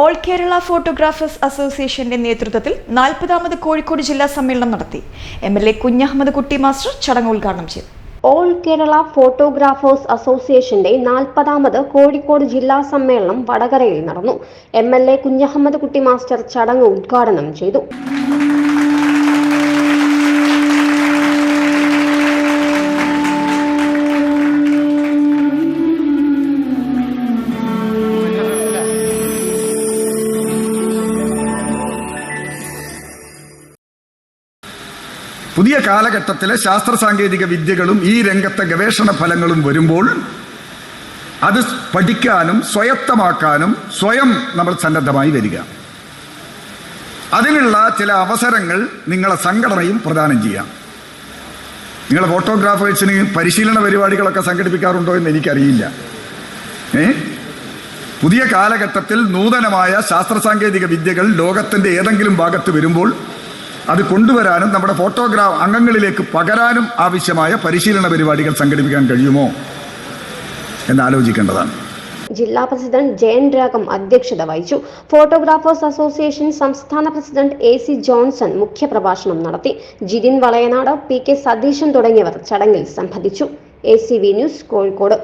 All Kerala photographers അസോസിയേഷന്റെ നേതൃത്വത്തിൽ നാൽപ്പതാമത് കോഴിക്കോട് ജില്ലാ സമ്മേളനം നടത്തി. എം എൽ എ കുഞ്ഞഹമ്മദ് കുട്ടി മാസ്റ്റർ ചടങ്ങ് ഉദ്ഘാടനം ചെയ്തു. ഓൾ കേരള ഫോട്ടോഗ്രാഫേഴ്സ് അസോസിയേഷന്റെ നാൽപ്പതാമത് കോഴിക്കോട് ജില്ലാ സമ്മേളനം വടകരയിൽ നടന്നു. എം എൽ എ കുഞ്ഞഹമ്മദ് കുട്ടി മാസ്റ്റർ ചടങ്ങ് ഉദ്ഘാടനം ചെയ്തു. പുതിയ കാലഘട്ടത്തിലെ ശാസ്ത്ര സാങ്കേതിക വിദ്യകളും ഈ രംഗത്തെ ഗവേഷണ ഫലങ്ങളും വരുമ്പോൾ അത് പഠിക്കാനും സ്വയത്തമാക്കാനും സ്വയം നമ്മൾ സന്നദ്ധമായി വരിക. അതിനുള്ള ചില അവസരങ്ങൾ നിങ്ങളെ സംഘടനയും പ്രദാനം ചെയ്യാം. നിങ്ങളെ ഫോട്ടോഗ്രാഫേഴ്സിന് പരിശീലന പരിപാടികളൊക്കെ സംഘടിപ്പിക്കാറുണ്ടോ എന്ന് എനിക്കറിയില്ല. ഏ? പുതിയ കാലഘട്ടത്തിൽ നൂതനമായ ശാസ്ത്ര സാങ്കേതിക വിദ്യകൾ ലോകത്തിന്റെ ഏതെങ്കിലും ഭാഗത്ത് വരുമ്പോൾ അത് കൊണ്ടുവരാനും നമ്മുടെ ഫോട്ടോഗ്രാഫ് അംഗങ്ങളിലേക്ക് പകരാനും ആവശ്യമായ പരിശീലന പരിപാടികൾ സംഘടിപ്പിക്കാൻ കഴിയുമോ എന്നാലോചിക്കേണ്ടതാണ് ജില്ലാ പ്രസിഡന്റ് ജയൻ രാഗം അധ്യക്ഷത വഹിച്ചു. ഫോട്ടോഗ്രാഫേഴ്സ് അസോസിയേഷൻ സംസ്ഥാന പ്രസിഡന്റ് എ സി ജോൺസൺ മുഖ്യപ്രഭാഷണം നടത്തി. ജിതിൻ വളയനാട് പി കെ സതീശൻ തുടങ്ങിയവർ ചടങ്ങിൽ സംബന്ധിച്ചു. A C V news Kozhikode.